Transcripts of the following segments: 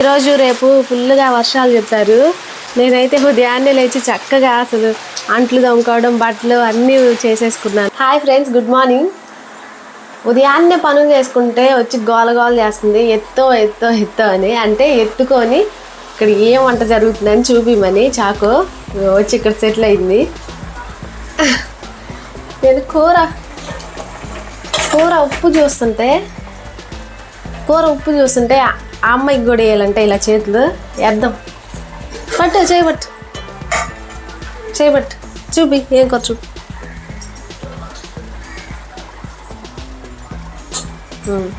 ఈరోజు రేపు ఫుల్గా వర్షాలు చెప్పారు నేనైతే ఉదయాన్నే లేచి చక్కగా అసలు అంట్లు తోముకోవడం బట్టలు అన్నీ చేసేసుకున్నాను. Hi friends good morning. ఉదయాన్నే పనులు చేసుకుంటే వచ్చి గోల గోల చేస్తుంది. ఎత్తో ఎత్తో ఎత్తో అని. అంటే ఎత్తుకొని ఇక్కడ ఏం వంట జరుగుతుందని చూపిమని చాకు. వచ్చి ఇక్కడ సెటిల్ అయింది. నేను కూర కూర ఉప్పు చూస్తుంటే కూర ఉప్పు చూస్తుంటే ఆ అమ్మాయికి కూడా వేయాలంటే ఇలా చేతులు వేద్దాం. పట్టు చేయబట్టు చేయబట్టు చూపి ఏం ఉమ్.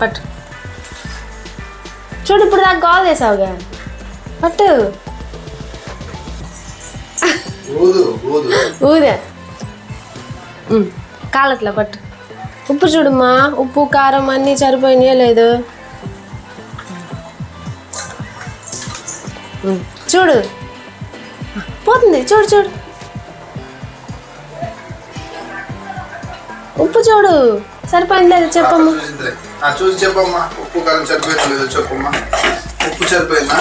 పట్టు. చూడు ఇప్పుడు దాకా కాల్ చేసావుగా. పట్టు. ఊదు కాలట్లా పట్టు. ఉప్పు చూడమ్మా. ఉప్పు కారం అన్నీ సరిపోయినాయో లేదు? చూడు. పోతుంది చూడు చూడు. ఉప్పు చూడు. సరిపోయింది లేదు చెప్పమ్మా. చూసి చెప్పమ్మా. ఉప్పు కారం సరిపోయిందో లేదో చెప్పమ్మా. ఉప్పు సరిపోయిందా?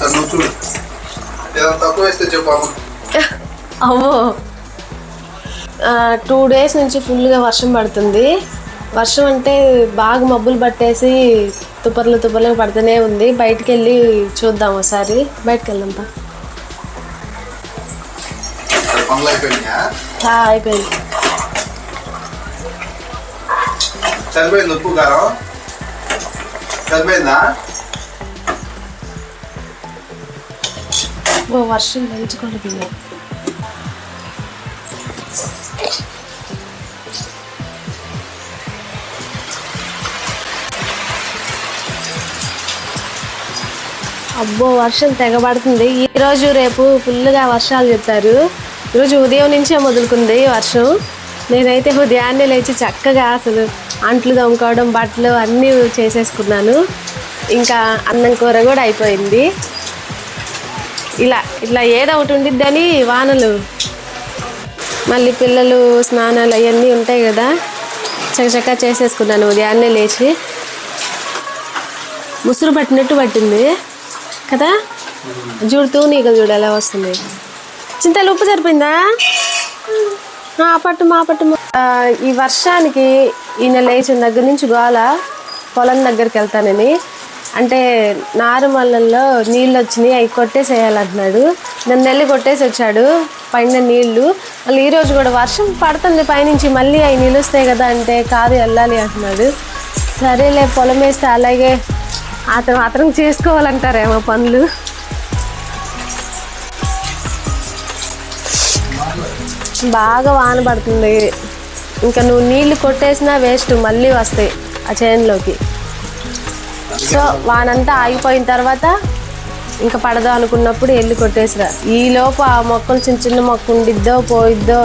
సరే నువ్వు చూడు. ఏదైనా తక్కువ వేస్తే చెప్పమ్మా. అవ్వో టూ డేస్ నుంచి ఫుల్గా వర్షం పడుతుంది. వర్షం అంటే బాగా మబ్బులు పట్టేసి తుపర్లు తుపర్లు పడుతూనే ఉంది. బయటికి వెళ్ళి చూద్దాం ఒకసారి. బయటికి ఆ, అయిపోయింది. సరిపోయింది ఉప్పు కారం? సరిపోయిందా? ఓ వర్షం దంచుకుంటుంది అబ్బో వర్షం తెగబడుతుంది. ఈరోజు రేపు ఫుల్గా వర్షాలు చెప్పారు ఈరోజు ఉదయం నుంచే మొదలుకుంది వర్షం. నేనైతే ఉదయాన్నే లేచి చక్కగా అసలు అంట్లు తోముకోవడం బట్టలు అన్నీ చేసేసుకున్నాను. ఇంకా అన్నం కూర కూడా అయిపోయింది. ఇలా ఇట్లా ఏదో ఒకటి ఉండిద్దని వానలు మళ్ళీ పిల్లలు స్నానాలు అవన్నీ ఉంటాయి కదా. చకచకా చేసేసుకున్నాను ఉదయాన్నే లేచి. ముసురు పట్టినట్టు పట్టింది కదా. చూడుతూ నీకు చూడు ఎలా వస్తుంది. చింతలు ఉప్పు సరిపోయిందా? ఆ, పట్టు మా పట్టు ఈ వర్షానికి ఈయన లేచిన దగ్గర నుంచి గోల పొలం దగ్గరికి వెళ్తానని. అంటే నారుమల్లలో నీళ్ళు వచ్చినాయి అవి కొట్టేసేయాలంటున్నాడు. నన్ను వెళ్ళి కొట్టేసి వచ్చాడు పైన నీళ్ళు. మళ్ళీ ఈరోజు కూడా వర్షం పడుతుంది పైనుంచి మళ్ళీ అవి నిలుస్తాయి కదా అంటే కాదు వెళ్ళాలి అంటున్నాడు. సరేలే పొలం వేస్తే అలాగే. అతను అతను చేసుకోవాలంటారేమో పనులు. బాగా వాన పడుతుంది. ఇంకా నువ్వు నీళ్ళు కొట్టేసినా వేస్ట్ మళ్ళీ వస్తాయి ఆ చేనులోకి సో వానంతా ఆగిపోయిన తర్వాత ఇంకా పడదాం అనుకున్నప్పుడు వెళ్ళి కొట్టేసిరా. ఈ లోపు ఆ మొక్కలు చిన్న చిన్న మొక్క ఉండిద్దో పోయిద్దో.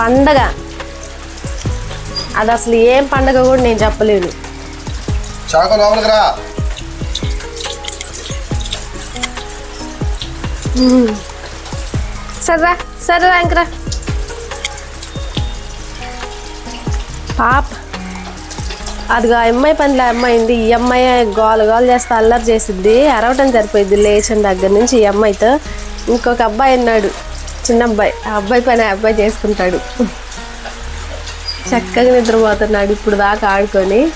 పండగ. అది అసలు ఏం పండగ కూడా నేను చెప్పలేను. రా. సర్రా సర్రా ఇంకరా పాప. అదిగా అమ్మాయి పనిలో అమ్మాయింది అమ్మాయి ఉంది. ఈ అమ్మాయి గోల గోలు చేస్తే అల్లరి చేసిద్ది. అరవటం సరిపోయింది లేచిన దగ్గర నుంచి ఈ అమ్మాయితో. ఇంకొక అబ్బాయి ఉన్నాడు. చిన్న అబ్బాయి. ఆ అబ్బాయి పని ఆ అబ్బాయి చేసుకుంటాడు. చక్కగా నిద్రపోతున్నాడు ఇప్పుడు దాకా ఆడుకొని.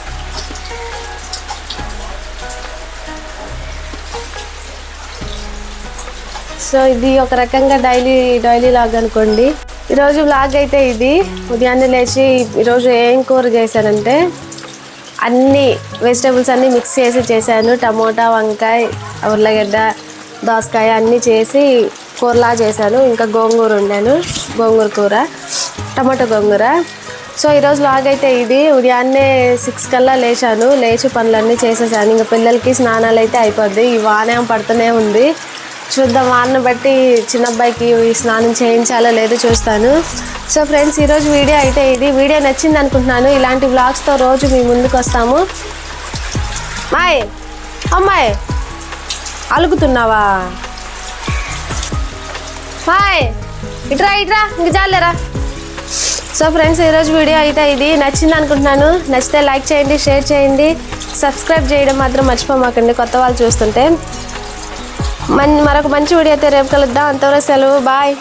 సో ఇది ఒక రకంగా డైలీ డైలీ లాగ్ అనుకోండి. ఈరోజు వ్లాగ్ అయితే ఇది. ఉదయాన్నే లేచి ఈరోజు ఏం కూర చేశానంటే అన్ని వెజిటేబుల్స్ అన్నీ మిక్స్ చేసి చేశాను. టమోటా వంకాయ ఉర్లగడ్డ దోసకాయ అన్నీ చేసి కూరలా చేశాను. ఇంకా గోంగూర వండాను. గోంగూర కూర టమాటో గోంగూర. సో ఈరోజు లాగ్ అయితే ఇది. ఉదయాన్నే సిక్స్ కల్లా లేచాను. లేచి పనులన్నీ చేసేసాను. ఇంకా పిల్లలకి స్నానాలు అయితే అయిపోద్ది. ఈ వానేం పడుతూనే ఉంది. చూద్దాం వాళ్ళని బట్టి చిన్న అబ్బాయికి స్నానం చేయించాలో లేదో చూస్తాను. సో ఫ్రెండ్స్ ఈరోజు వీడియో అయితే ఇది. వీడియో నచ్చింది అనుకుంటున్నాను. ఇలాంటి వ్లాగ్స్తో రోజు మీ ముందుకు వస్తాము. మాయ్ అమ్మాయి అలుగుతున్నావా? మాయ్ ఇట్రా ఇట్రా ఇంక చాలేరా? సో ఫ్రెండ్స్ ఈరోజు వీడియో అయితే ఇది. నచ్చింది అనుకుంటున్నాను. నచ్చితే లైక్ చేయండి షేర్ చేయండి. సబ్స్క్రైబ్ చేయడం మాత్రం మర్చిపోమాకండి కొత్త వాళ్ళు చూస్తుంటే. మరొక మంచి వీడియో అయితే రేపు కలుద్దాం. అంతవరకు సెలవు. బాయ్.